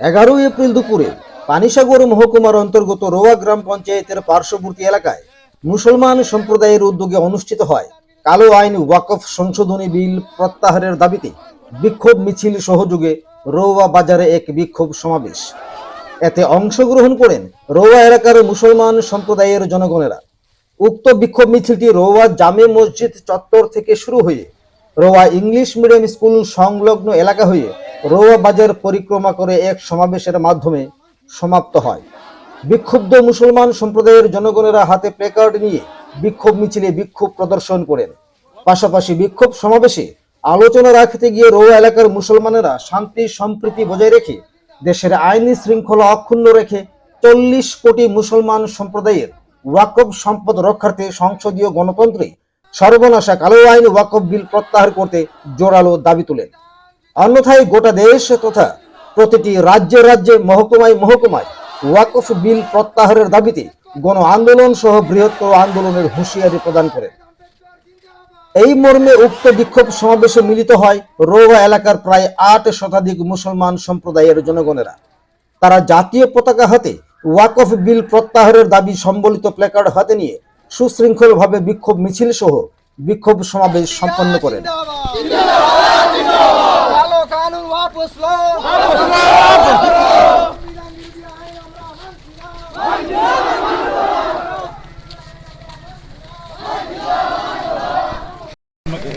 এগারোই এপ্রিল দুপুরে পানিসাগর মহকুমার অন্তর্গত রোয়া গ্রাম পঞ্চায়েতের পার্শ্ববর্তী এলাকায় মুসলমান সম্প্রদায়ের উদ্যোগে অনুষ্ঠিত হয় কালো আইন ওয়াকফ সংশোধনী বিল প্রত্যাহারের দাবিতে বিক্ষোভ মিছিল সহযোগে রোয়া বাজারে এক বিক্ষোভ সমাবেশ। এতে অংশগ্রহণ করেন রোয়া এলাকার মুসলমান সম্প্রদায়ের জনগণেরা। উক্ত বিক্ষোভ মিছিলটি রোয়া জামে মসজিদ চত্বর থেকে শুরু হয়ে রোয়া ইংলিশ মিডিয়াম স্কুল সংলগ্ন এলাকা হয়ে রোয়া বাজার পরিক্রমা করে এক সমাবেশের মাধ্যমে সমাপ্ত হয়। বিক্ষুব্ধ মুসলমান সম্প্রদায়ের জনগণেরা হাতে প্লেকার্ড নিয়ে বিক্ষোভ মিছিলে বিক্ষোভ প্রদর্শন করেন। পাশাপাশি বিক্ষোভ সমাবেশে আলোচনা রাখতে গিয়ে রোয়া এলাকার মুসলমানেরা শান্তি, সম্প্রীতি বজায় রেখে দেশের আইনি শৃঙ্খলা অক্ষুণ্ণ রেখে চল্লিশ কোটি মুসলমান সম্প্রদায়ের ওয়াকফ সম্পদ রক্ষার্থে সংসদীয় গণতন্ত্রে সর্বনাশা কালো আইন ওয়াকফ বিল প্রত্যাহার করতে জোরালো দাবি তোলেন। অন্যথায় গোটা দেশ তথা প্রতিটি রাজ্যে রাজ্যে মহকুমায় মহকুমায় ওয়াকফ বিল প্রত্যাহারের দাবিতে গণ আন্দোলন সহ বৃহত্তর আন্দোলনের হুঁশিয়ারি প্রদান করেন এই মর্মে উক্ত বিক্ষোভ সমাবেশে মিলিত হয় রোগা এলাকার প্রায় আট শতাধিক মুসলমান সম্প্রদায়ের জনগণেরা। তারা জাতীয় পতাকা হাতে ওয়াকফ বিল প্রত্যাহারের দাবি সম্বলিত প্ল্যাকার্ড হাতে নিয়ে সুশৃঙ্খলভাবে বিক্ষোভ মিছিল সহ বিক্ষোভ সমাবেশ সম্পন্ন করেন।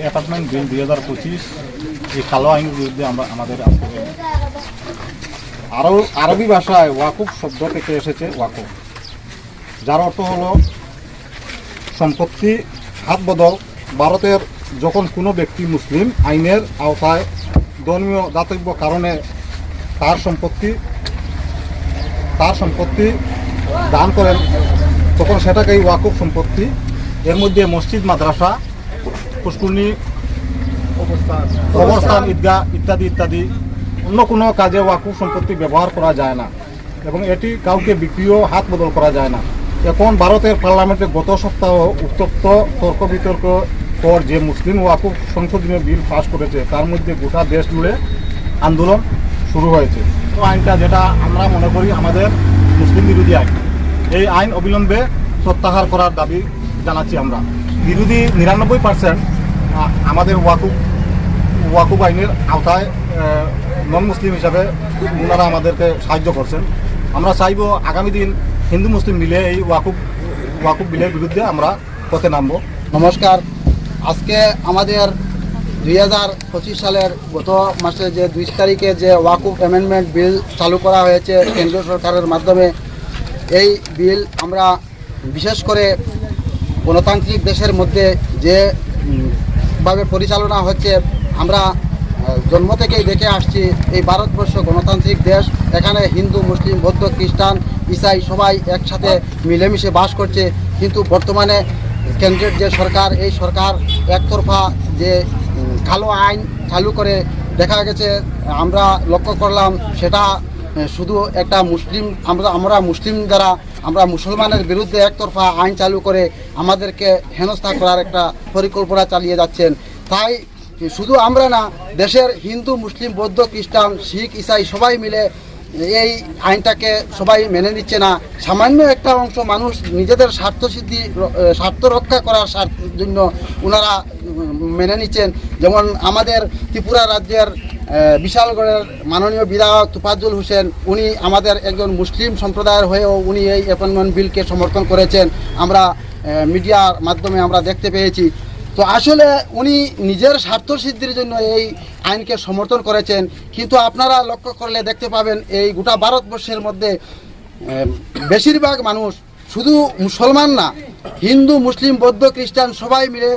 অ্যাপার্টমেন্ট বিল দুই হাজার পঁচিশ, এই কালো আইনের বিরুদ্ধে আমরা আমাদের আজকে আরও আরবি ভাষায় ওয়াকুফ শব্দ থেকে এসেছে ওয়াকুফ, যার অর্থ হলো সম্পত্তি হাত বদল ভারতের যখন কোনো ব্যক্তি মুসলিম, আইনের আওতায় ধর্মীয় দাতব্য কারণে তার সম্পত্তি তার সম্পত্তি দান করেন, তখন সেটাকেই ওয়াকুফ সম্পত্তি। এর মধ্যে মসজিদ, মাদ্রাসা পুষ্কুনি অবস্থান ঈদগাহ ইত্যাদি ইত্যাদি, অন্য কোনো কাজে ওয়াকুফ সম্পত্তি ব্যবহার করা যায় না এবং এটি কাউকে বিক্রিও হাত বদল করা যায় না। এখন ভারতের পার্লামেন্টে গত সপ্তাহ উত্তপ্ত, তর্ক বিতর্ক পর যে মুসলিম ওয়াকুফ সংশোধনীয় বিল পাশ করেছে, তার মধ্যে গোটা দেশ জুড়ে আন্দোলন শুরু হয়েছে। তো আইনটা যেটা আমরা মনে করি আমাদের মুসলিম বিরোধী আইন। এই আইন অবিলম্বে প্রত্যাহার করার দাবি জানাচ্ছি আমরা। বিরোধী নিরানব্বই পার্সেন্ট আমাদের ওয়াকুব ওয়াকুফ আইনের আওতায় নন মুসলিম হিসাবে ওনারা আমাদেরকে সাহায্য করছেন। আমরা চাইব আগামী দিন হিন্দু মুসলিম মিলে এই ওয়াকুফ ওয়াকুফ বিলের বিরুদ্ধে আমরা পথে নামবো। নমস্কার। আজকে আমাদের দুই হাজার পঁচিশ সালের গত মাসে যে দুই তারিখে যে ওয়াকুফ অ্যামেন্ডমেন্ট বিল চালু করা হয়েছে কেন্দ্রীয় সরকারের মাধ্যমে, এই বিল আমরা বিশেষ করে গণতান্ত্রিক দেশের মধ্যে যে ভাবে পরিচালনা হচ্ছে, আমরা জন্ম থেকেই দেখে আসছি, এই ভারতবর্ষ গণতান্ত্রিক দেশ, এখানে হিন্দু, মুসলিম, বৌদ্ধ, খ্রিস্টান, ইসাই সবাই একসাথে মিলেমিশে বাস করছে, কিন্তু বর্তমানে কেন্দ্রের যে সরকার, এই সরকার একতরফা যে কালো আইন চালু করে দেখা গেছে, আমরা লক্ষ্য করলাম সেটা শুধু একটা মুসলিম, আমরা আমরা মুসলিম দ্বারা, আমরা মুসলমানের বিরুদ্ধে একতরফা আইন চালু করে আমাদেরকে হেনস্থা করার একটা পরিকল্পনা চালিয়ে যাচ্ছেন। তাই শুধু আমরা না, দেশের হিন্দু, মুসলিম, বৌদ্ধ, খ্রিস্টান, শিখ, ইসাই সবাই মিলে এই আইনটাকে সবাই মেনে নিচ্ছে না। সামান্য একটা অংশ মানুষ নিজেদের স্বার্থ সিদ্ধি স্বার্থ রক্ষা করার জন্য ওনারা মেনে নিচ্ছেন। যেমন আমাদের ত্রিপুরা রাজ্যের বিশালগড়ের মাননীয় বিধায়ক তুফাজুল হোসেন, উনি আমাদের একজন মুসলিম সম্প্রদায়ের হয়েও উনি এই অ্যাপয়েন্টমেন্ট বিলকে সমর্থন করেছেন। আমরা মিডিয়ার মাধ্যমে আমরা দেখতে পেয়েছি। তো আসলে উনি নিজের স্বার্থ সিদ্ধির জন্য এই আইনকে সমর্থন করেছেন। কিন্তু আপনারা লক্ষ্য করলে দেখতে পাবেন এই গোটা ভারতবর্ষের মধ্যে বেশিরভাগ মানুষ শুধু মুসলমান না, হিন্দু, মুসলিম, বৌদ্ধ, খ্রিস্টান সবাই মিলে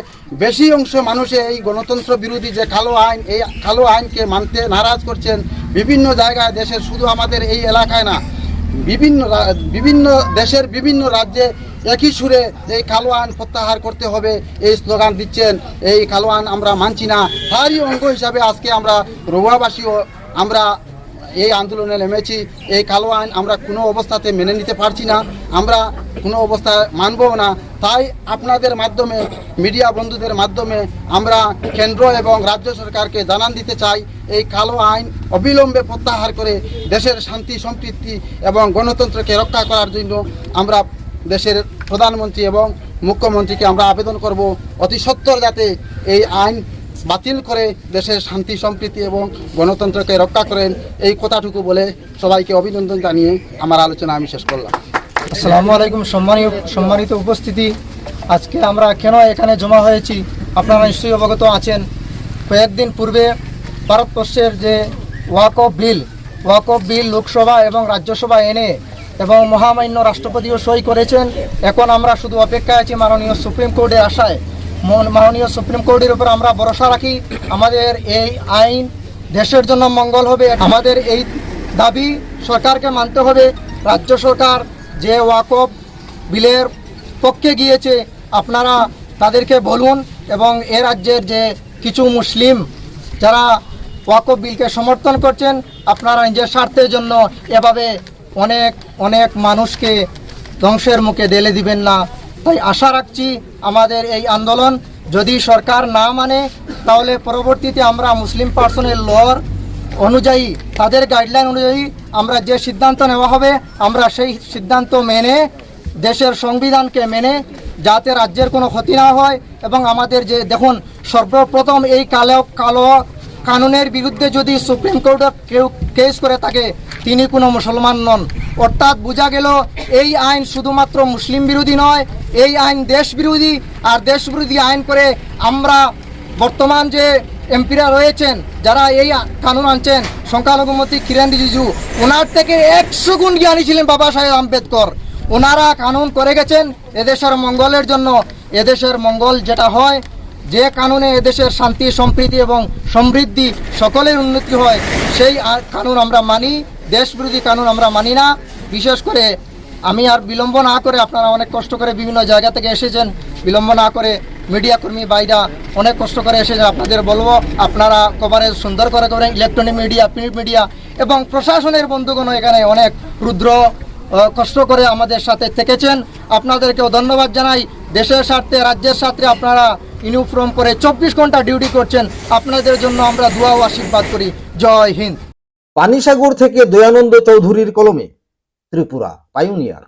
বেশি অংশ মানুষে এই গণতন্ত্র বিরোধী যে কালো আইন, এই কালো আইনকে মানতে নারাজ করছেন। বিভিন্ন জায়গায় দেশের শুধু আমাদের এই এলাকায় না বিভিন্ন বিভিন্ন দেশের বিভিন্ন রাজ্যে একই সুরে এই কালোয়ান প্রত্যাহার করতে হবে, এই স্লোগান দিচ্ছেন, এই কালো আইন আমরা মানছি না। তারই অঙ্গ হিসাবে আজকে আমরা রোয়াবাসী আমরা এই আন্দোলনে নেমেছি, এই কালো আইন আমরা কোনো অবস্থাতে মেনে নিতে পারছি না, আমরা কোনো অবস্থায় মানবও না। তাই আপনাদের মাধ্যমে, মিডিয়া বন্ধুদের মাধ্যমে আমরা কেন্দ্র এবং রাজ্য সরকারকে জানান দিতে চাই, এই কালো আইন অবিলম্বে প্রত্যাহার করে দেশের শান্তি, সম্প্রীতি এবং গণতন্ত্রকে রক্ষা করার জন্য আমরা দেশের প্রধানমন্ত্রী এবং মুখ্যমন্ত্রীকে আমরা আবেদন করব। অতি সত্বর যাতে এই আইন বাতিল করে দেশের শান্তি, সম্প্রীতি এবং গণতন্ত্রকে রক্ষা করেন এই কথাটুকু বলে সবাইকে অভিনন্দন জানিয়ে আমার আলোচনা আমি শেষ করলাম। আসসালামু আলাইকুম, সম্মানীয়, সম্মানিত উপস্থিতি। আজকে আমরা কেন এখানে জমা হয়েছি আপনারা নিশ্চয়ই অবগত আছেন। কয়েকদিন পূর্বে ভারতবর্ষের যে walk of bill, walk of bill Lok Sabha এবং রাজ্যসভা এনে এবং মহামান্য রাষ্ট্রপতিও সই করেছেন, এখন আমরা শুধু অপেক্ষায় আছি মাননীয় সুপ্রিম কোর্টে মন- মাননীয় সুপ্রিম কোর্টের উপর আমরা ভরসা রাখি, আমাদের এই আইন দেশের জন্য মঙ্গল হবে, আমাদের এই দাবি সরকারকে মানতে হবে। রাজ্য সরকার যে ওয়াকফ বিলের পক্ষে গিয়েছে, আপনারা তাদেরকে বলুন এবং এ রাজ্যের যে কিছু মুসলিম যারা ওয়াকফ বিলকে সমর্থন করছেন, আপনারা নিজের স্বার্থের জন্য এভাবে অনেক অনেক মানুষকে ধ্বংসের মুখে ঢেলে দিবেন না। তাই আশা রাখছি আমাদের এই আন্দোলন যদি সরকার না মানে তাহলে পরবর্তীতে আমরা মুসলিম পার্সনের লর অনুযায়ী, তাদের গাইডলাইন অনুযায়ী আমরা যে সিদ্ধান্ত নেওয়া হবে, আমরা সেই সিদ্ধান্ত মেনে, দেশের সংবিধানকে মেনে যাতে রাজ্যের কোনো ক্ষতি না হয় এবং আমাদের যে, দেখুন, সর্বপ্রথম এই কালো কালো কানুনের বিরুদ্ধে যদি সুপ্রিম কোর্টে কেউ কেস করে থাকে, তিনি কোনো মুসলমান নন। অর্থাৎ বোঝা গেল, এই আইন শুধুমাত্র মুসলিম বিরোধী নয় এই আইন দেশ বিরোধী আর দেশ বিরোধী আইন করে আমরা বর্তমান যে এমপিরা রয়েছেন, যারা এই কানুন আনছেন, সংখ্যালঘু মন্ত্রী কিরেন রিজিজু, ওনার থেকে একশো গুণ জ্ঞানী ছিলেন বাবা সাহেব আম্বেদকর। ওনারা কানুন করে গেছেন এদেশের মঙ্গলের জন্য। এদেশের মঙ্গল যেটা হয়, যে কানুনে এদেশের শান্তি, সম্প্রীতি এবং সমৃদ্ধি সকলের উন্নতি হয়, সেই কানুন আমরা মানি দেশ বিরোধী কানুন আমরা মানি না। বিশেষ করে আমি আর বিলম্ব না করে আপনারা অনেক কষ্ট করে বিভিন্ন জায়গা থেকে এসেছেন। বিলম্ব না করে মিডিয়া কর্মী বাইরা অনেক কষ্ট করে এসেছেন। আপনাদের বলব, আপনারা কভারেজ সুন্দর করে করেন ইলেকট্রনিক মিডিয়া প্রিন্ট মিডিয়া এবং প্রশাসনের বন্ধুগণ এখানে অনেক রুদ্র কষ্ট করে আমাদের সাথে থেকেছেন। আপনাদেরকেও ধন্যবাদ জানাই। দেশের স্বার্থে, রাজ্যের স্বার্থে আপনারা ইউনিফর্ম করে চব্বিশ ঘণ্টা ডিউটি করছেন। আপনাদের জন্য আমরা দোয়া ও আশীর্বাদ করি। জয় হিন্দ। পানিসাগর থেকে দয়ানন্দ চৌধুরীর কলমে ত্রিপুরা পাইওনিয়ার